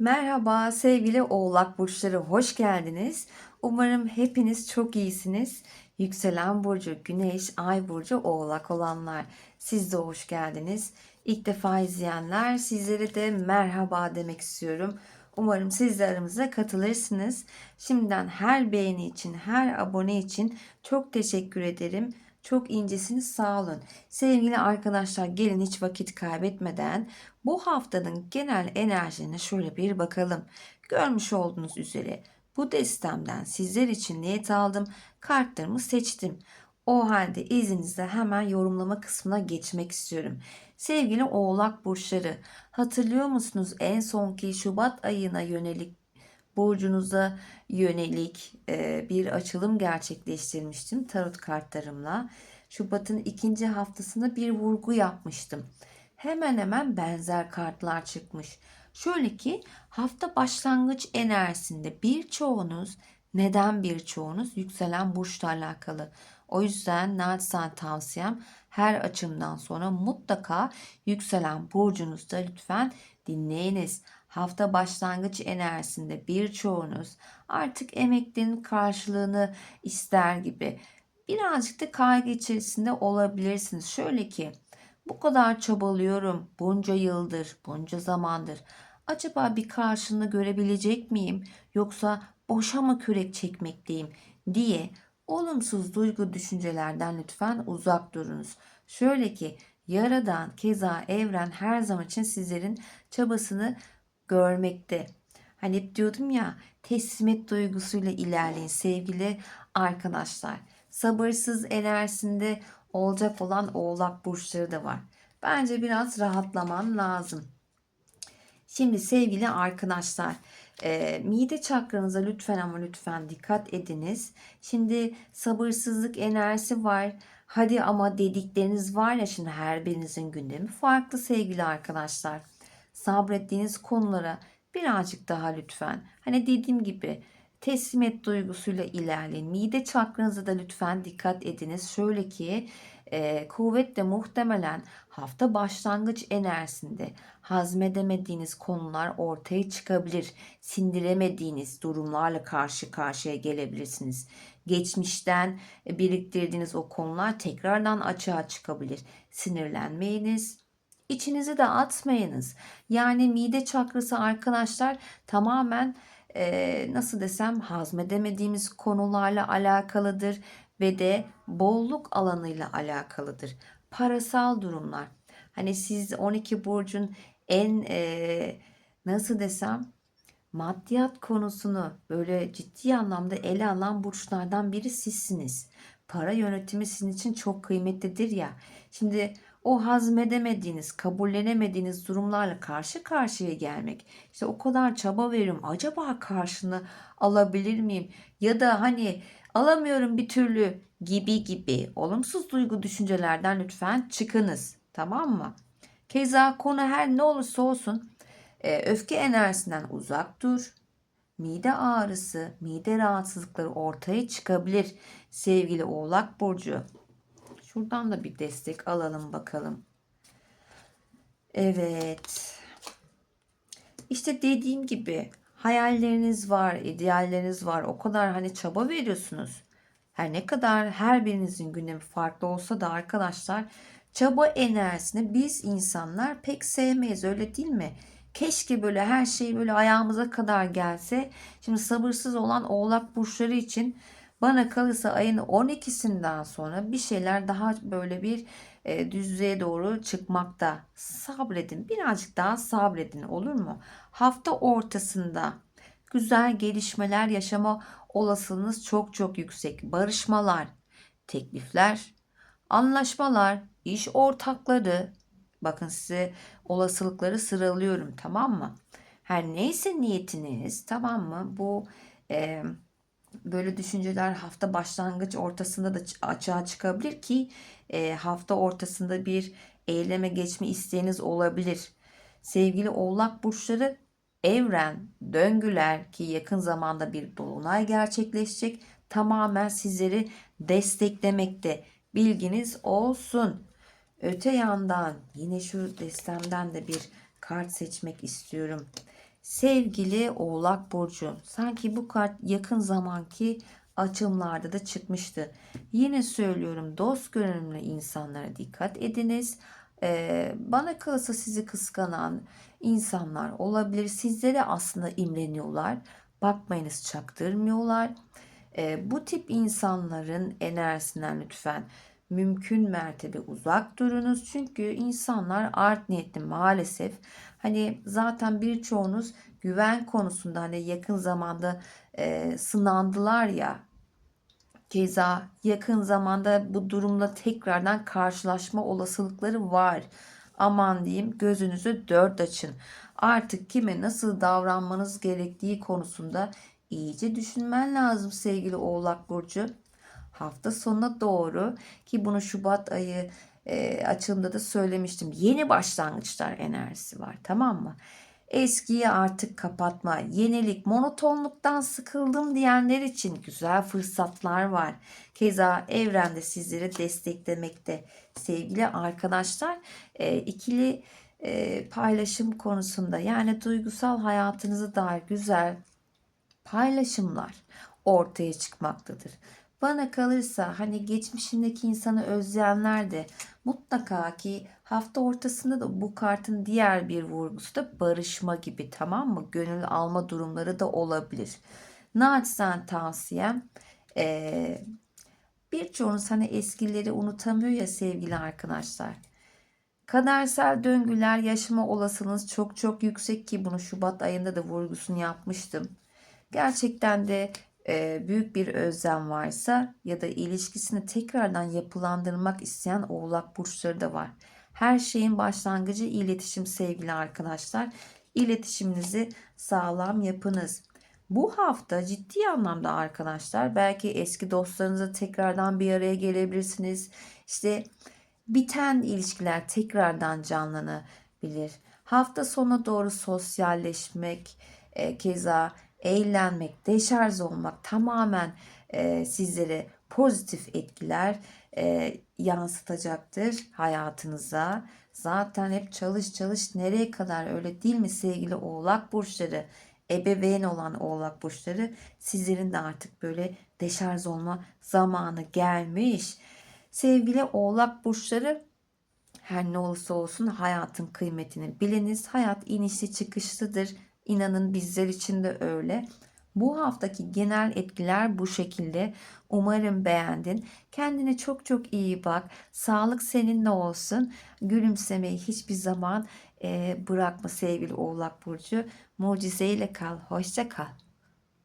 Merhaba sevgili Oğlak burçları hoş geldiniz. Umarım hepiniz çok iyisiniz. Yükselen burcu, Güneş, Ay burcu Oğlak olanlar siz de hoş geldiniz. İlk defa izleyenler sizlere de merhaba demek istiyorum. Umarım siz de aramıza katılırsınız. Şimdiden her beğeni için, her abone için çok teşekkür ederim. Çok incesiniz sağ olun. Sevgili arkadaşlar gelin hiç vakit kaybetmeden bu haftanın genel enerjine şöyle bir bakalım. Görmüş olduğunuz üzere bu destemden sizler için niyet aldım. Kartlarımı seçtim. O halde izninizle hemen yorumlama kısmına geçmek istiyorum. Sevgili oğlak burçları hatırlıyor musunuz en sonki Şubat ayına yönelik burcunuza yönelik e, bir açılım gerçekleştirmiştim tarot kartlarımla. Şubat'ın ikinci haftasında bir vurgu yapmıştım. Hemen hemen benzer kartlar çıkmış. Şöyle ki hafta başlangıç enerjisinde birçoğunuz neden birçoğunuz yükselen burçla alakalı. O yüzden naçizane tavsiyem her açımdan sonra mutlaka yükselen burcunuzda lütfen dinleyiniz. Hafta başlangıç enerjisinde birçoğunuz artık emeklerinin karşılığını ister gibi birazcık da kaygı içerisinde olabilirsiniz. Şöyle ki bu kadar çabalıyorum bunca yıldır, bunca zamandır. Acaba bir karşılığını görebilecek miyim yoksa boşa mı kürek çekmekteyim diye olumsuz duygu düşüncelerden lütfen uzak durunuz. Şöyle ki Yaradan keza evren her zaman için sizlerin çabasını görmekte. Hani hep diyordum ya teslimiyet duygusuyla ilerleyin sevgili arkadaşlar. Sabırsız enerjisinde olacak olan oğlak burçları da var. Bence biraz rahatlaman lazım. Şimdi sevgili arkadaşlar e, mide çakranıza lütfen ama lütfen dikkat ediniz. Şimdi sabırsızlık enerjisi var. Hadi ama dedikleriniz var ya şimdi her birinizin gündemi farklı sevgili arkadaşlar. Sabrettiğiniz konulara birazcık daha lütfen. Hani dediğim gibi teslimiyet duygusuyla ilerleyin. Mide çakranıza da lütfen dikkat ediniz. Şöyle ki e, kuvvetle muhtemelen hafta başlangıç enerjisinde hazmedemediğiniz konular ortaya çıkabilir. Sindiremediğiniz durumlarla karşı karşıya gelebilirsiniz. Geçmişten biriktirdiğiniz o konular tekrardan açığa çıkabilir. Sinirlenmeyiniz, içinizi de atmayınız. Yani mide çakrası arkadaşlar tamamen e, nasıl desem hazmedemediğimiz konularla alakalıdır ve de bolluk alanıyla alakalıdır. Parasal durumlar. Hani siz 12 burcun en e, nasıl desem maddiyat konusunu böyle ciddi anlamda ele alan burçlardan biri sizsiniz. Para yönetimi sizin için çok kıymetlidir ya. Şimdi o hazmedemediğiniz, kabullenemediğiniz durumlarla karşı karşıya gelmek. İşte o kadar çaba veriyorum. Acaba karşını alabilir miyim? Ya da hani alamıyorum bir türlü gibi gibi olumsuz duygu düşüncelerden lütfen çıkınız. Tamam mı? Keza konu her ne olursa olsun e, öfke enerjisinden uzak dur. Mide ağrısı, mide rahatsızlıkları ortaya çıkabilir sevgili Oğlak Burcu. Şuradan da bir destek alalım bakalım. Evet. İşte dediğim gibi hayalleriniz var, idealleriniz var. O kadar hani çaba veriyorsunuz. Her ne kadar her birinizin gündemi farklı olsa da arkadaşlar çaba enerjisini biz insanlar pek sevmeyiz öyle değil mi? Keşke böyle her şey böyle ayağımıza kadar gelse. Şimdi sabırsız olan oğlak burçları için bana kalırsa ayın 12'sinden sonra bir şeyler daha böyle bir e, düzlüğe doğru çıkmakta. Sabredin. Birazcık daha sabredin olur mu? Hafta ortasında güzel gelişmeler yaşama olasılığınız çok çok yüksek. Barışmalar, teklifler, anlaşmalar, iş ortakları. Bakın size olasılıkları sıralıyorum tamam mı? Her neyse niyetiniz tamam mı? Bu e, böyle düşünceler hafta başlangıç ortasında da açığa çıkabilir ki e, hafta ortasında bir eyleme geçme isteğiniz olabilir. Sevgili oğlak burçları evren, döngüler ki yakın zamanda bir dolunay gerçekleşecek tamamen sizleri desteklemekte. Bilginiz olsun. Öte yandan yine şu destemden de bir kart seçmek istiyorum. Sevgili Oğlak Burcu, sanki bu kart yakın zamanki açımlarda da çıkmıştı. Yine söylüyorum dost görünümlü insanlara dikkat ediniz. Ee, bana kalırsa sizi kıskanan insanlar olabilir. Sizlere aslında imreniyorlar. Bakmayınız çaktırmıyorlar. Ee, bu tip insanların enerjisinden lütfen mümkün mertebe uzak durunuz. Çünkü insanlar art niyetli maalesef. Hani zaten birçoğunuz güven konusunda hani yakın zamanda e, sınandılar ya. Keza yakın zamanda bu durumla tekrardan karşılaşma olasılıkları var. Aman diyeyim gözünüzü dört açın. Artık kime nasıl davranmanız gerektiği konusunda iyice düşünmen lazım sevgili Oğlak Burcu hafta sonuna doğru ki bunu Şubat ayı e, açılımda da söylemiştim. Yeni başlangıçlar enerjisi var tamam mı? Eskiyi artık kapatma, yenilik, monotonluktan sıkıldım diyenler için güzel fırsatlar var. Keza evrende sizleri desteklemekte. Sevgili arkadaşlar, e, ikili e, paylaşım konusunda yani duygusal hayatınıza dair güzel paylaşımlar ortaya çıkmaktadır. Bana kalırsa hani geçmişindeki insanı özleyenler de mutlaka ki hafta ortasında da bu kartın diğer bir vurgusu da barışma gibi tamam mı? Gönül alma durumları da olabilir. Naçizane tavsiyem ee, birçoğunuz hani eskileri unutamıyor ya sevgili arkadaşlar. Kadersel döngüler yaşama olasılığınız çok çok yüksek ki bunu Şubat ayında da vurgusunu yapmıştım. Gerçekten de büyük bir özlem varsa ya da ilişkisini tekrardan yapılandırmak isteyen oğlak burçları da var. Her şeyin başlangıcı iletişim sevgili arkadaşlar. İletişiminizi sağlam yapınız. Bu hafta ciddi anlamda arkadaşlar belki eski dostlarınızla tekrardan bir araya gelebilirsiniz. İşte biten ilişkiler tekrardan canlanabilir. Hafta sonu doğru sosyalleşmek, e, keza eğlenmek, deşarj olmak tamamen e, sizlere pozitif etkiler e, yansıtacaktır hayatınıza. Zaten hep çalış çalış nereye kadar öyle değil mi sevgili oğlak burçları? Ebeveyn olan oğlak burçları sizlerin de artık böyle deşarj olma zamanı gelmiş. Sevgili oğlak burçları her ne olursa olsun hayatın kıymetini biliniz. Hayat inişli çıkışlıdır İnanın bizler için de öyle. Bu haftaki genel etkiler bu şekilde. Umarım beğendin. Kendine çok çok iyi bak. Sağlık seninle olsun. Gülümsemeyi hiçbir zaman bırakma sevgili Oğlak Burcu. Mucizeyle kal. Hoşça kal.